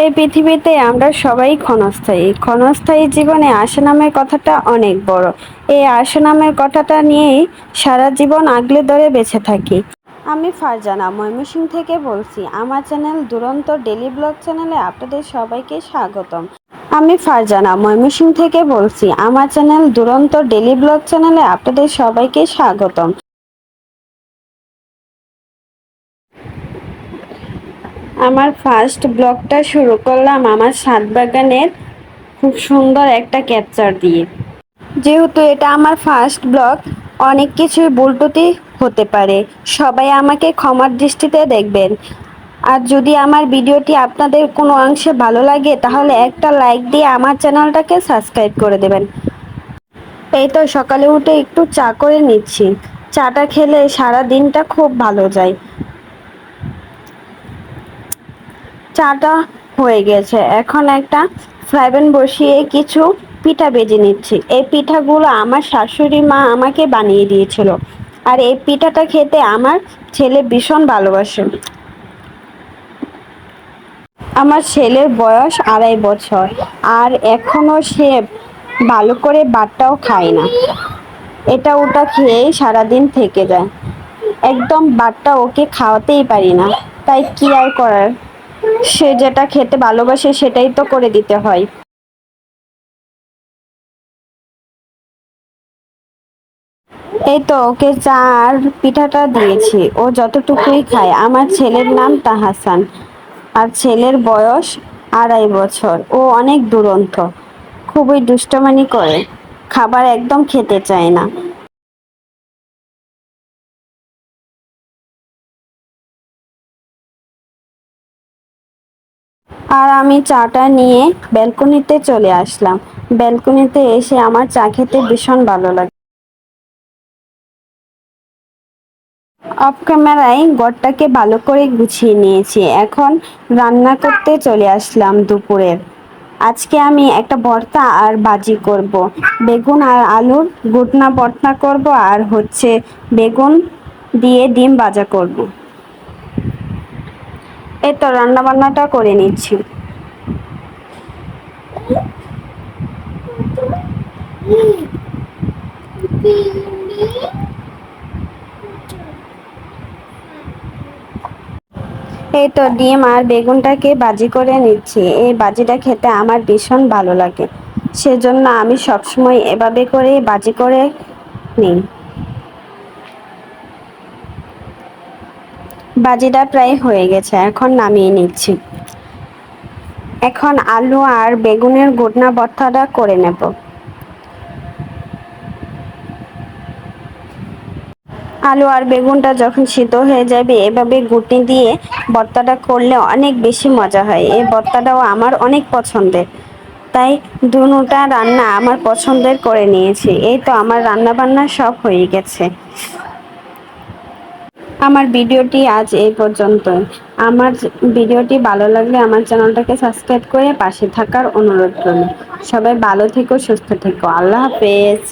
এই পৃথিবীতে আমরা সবাই ক্ষণস্থায়ী। ক্ষণস্থায়ী জীবনে আশা নামের কথাটা অনেক বড়। এই আশা নামের কথাটা নিয়েই সারা জীবন আগলে ধরে বেঁচে থাকি। আমি ফারজানা ময়মনসিংহ থেকে বলছি, আমার চ্যানেল দুরন্ত ডেলি ব্লগ চ্যানেলে আপনাদের সবাইকে স্বাগতম। আমি ফারজানা ময়মনসিংহ থেকে বলছি, আমার চ্যানেল দুরন্ত ডেলি ব্লগ চ্যানেলে আপনাদের সবাইকে স্বাগতম। আমার ফার্স্ট ব্লগটা শুরু করলাম আমার সাত বাগানের খুব সুন্দর একটা ক্যাপচার দিয়ে। যেহেতু এটা আমার ফার্স্ট ব্লগ অনেক কিছুই বুলটুতি হতে পারে। সবাই আমাকে ক্ষমার দৃষ্টিতে দেখবেন। আর যদি আমার ভিডিওটি আপনাদের কোনো অংশে ভালো লাগে, তাহলে একটা লাইক দিয়ে আমার চ্যানেলটাকে সাবস্ক্রাইব করে দেবেন। এই তো সকালে উঠে একটু চা করে নিচ্ছি। চাটা খেলে সারা দিনটা খুব ভালো যায়। চাটা হয়ে গেছে। এখন একটা ফ্রাইপ্যান বসিয়ে কিছু পিঠা বেজে নিচ্ছি। এই পিঠাগুলো আমার শাশুড়ি মা আমাকে বানিয়ে দিয়েছিল। আর এই পিঠাটা খেতে আমার ছেলে ভীষণ ভালোবাসে। আমার ছেলের বয়স আড়াই বছর, আর এখনও সে ভালো করে বাটটাও খায় না। এটা ওটা খেয়েই সারাদিন থেকে যায়। একদম বাটটা ওকে খাওয়াতেই পারি না। তাই কি আর করার? সে যেটা খেতে ভালোবাসে সেটাই তো করে দিতে হয়। এই তো, ওকে চার পিঠাটা দিয়েছি। ও যতটুকুই খায়। আমার ছেলের নাম তাহাসান আর ছেলের বয়স আড়াই বছর। ও অনেক দুরন্ত। খুবই দুষ্টমানি করে। খাবার একদম খেতে চায় না। আর আমি চাটা নিয়ে ব্যালকনিতে চলে আসলাম ব্যালকনিতে এসে আমার চা খেতে ভীষণ ভালো লাগে অফ ক্যামেরায় গড়টাকে ভালো করে গুছিয়ে নিয়েছি এখন রান্না করতে চলে আসলাম দুপুরের আজকে আমি একটা ভর্তা আর বাজি করব। বেগুন আর আলুর গুটনা ভর্তা করব আর হচ্ছে বেগুন দিয়ে ডিম ভাজা করব। এই তো রান্না বান্নাটা করে নিচ্ছি। এই তো ডিম আর বেগুনটাকে বাজি করে নিচ্ছি। এই বাজিটা খেতে আমার ভীষণ ভালো লাগে। সেজন্য আমি সবসময় এভাবে করে বাজি করে নিই। বাজিটা প্রায় হয়ে গেছে, এখন নামিয়ে নিচ্ছি। এখন আলু আর বেগুনের গুটনা ভর্তাটা করে নেব। আলু আর বেগুনটা যখন সিদ্ধ হয়ে যাবে, এভাবে গুটি দিয়ে ভর্তাটা করলে অনেক বেশি মজা হয়। এই ভর্তাটাও আমার অনেক পছন্দের। তাই দুটা রান্না আমার পছন্দের করে নিয়েছি। এই তো আমার রান্না বান্না সব হয়ে গেছে। আমার ভিডিওটি আজ এই পর্যন্ত আমার ভিডিওটি ভালো লাগলে আমার চ্যানেলটাকে সাবস্ক্রাইব করে পাশে থাকার অনুরোধ করুন সবাই ভালো থেকো, সুস্থ থেকো। আল্লাহ হাফেজ।